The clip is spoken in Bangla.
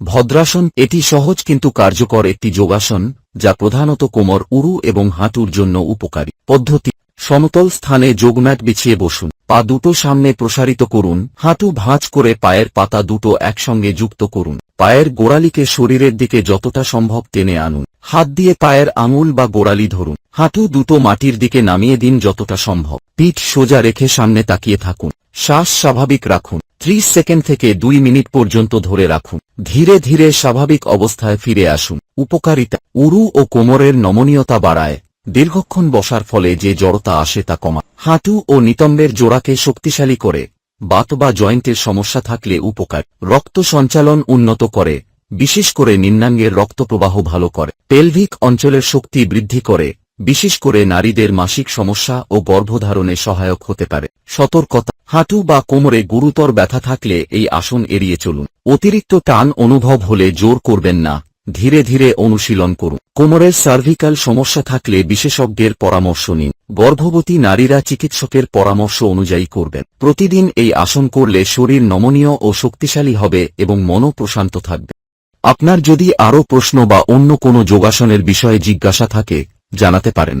ভদ্রাসন এটি সহজ কিন্তু কার্যকর একটি যোগাসন, যা প্রধানত কোমর, উরু এবং হাঁটুর জন্য উপকারী। পদ্ধতি, সমতল স্থানে যোগম্যাট বিছিয়ে বসুন। পা দুটো সামনে প্রসারিত করুন, হাঁটু ভাঁজ করে পায়ের পাতা দুটো একসঙ্গে যুক্ত করুন। পায়ের গোড়ালিকে শরীরের দিকে যতটা সম্ভব টেনে আনুন। হাত দিয়ে পায়ের আঙুল বা গোড়ালি ধরুন। হাঁটু দুটো মাটির দিকে নামিয়ে দিন যতটা সম্ভব। পিঠ সোজা রেখে সামনে তাকিয়ে থাকুন। শ্বাস স্বাভাবিক রাখুন। ত্রিশ সেকেন্ড থেকে দুই মিনিট পর্যন্ত ধরে রাখুন। ধীরে ধীরে স্বাভাবিক অবস্থায় ফিরে আসুন। উপকারিতা, উরু ও কোমরের নমনীয়তা বাড়ায়। দীর্ঘক্ষণ বসার ফলে যে জড়তা আসে তা কমা হাঁটু ও নিতম্বের জোড়াকে শক্তিশালী করে। বাত বা জয়েন্টের সমস্যা থাকলে উপকার। রক্ত সঞ্চালন উন্নত করে। বিশেষ করে নিম্নাঙ্গের রক্তপ্রবাহ ভালো করে। পেলভিক অঞ্চলের শক্তি বৃদ্ধি করে। বিশেষ করে নারীদের মাসিক সমস্যা ও গর্ভধারণে সহায়ক হতে পারে। সতর্কতা, হাঁটু বা কোমরে গুরুতর ব্যথা থাকলে এই আসন এড়িয়ে চলুন। অতিরিক্ত টান অনুভব হলে জোর করবেন না, ধীরে ধীরে অনুশীলন করুন। কোমরের সার্ভিক্যাল সমস্যা থাকলে বিশেষজ্ঞের পরামর্শ নিন। গর্ভবতী নারীরা চিকিৎসকের পরামর্শ অনুযায়ী করবেন। প্রতিদিন এই আসন করলে শরীর নমনীয় ও শক্তিশালী হবে এবং মনও প্রশান্ত থাকবে। আপনার যদি আরও প্রশ্ন বা অন্য কোনো যোগাসনের বিষয়ে জিজ্ঞাসা থাকে, জানাতে পারেন।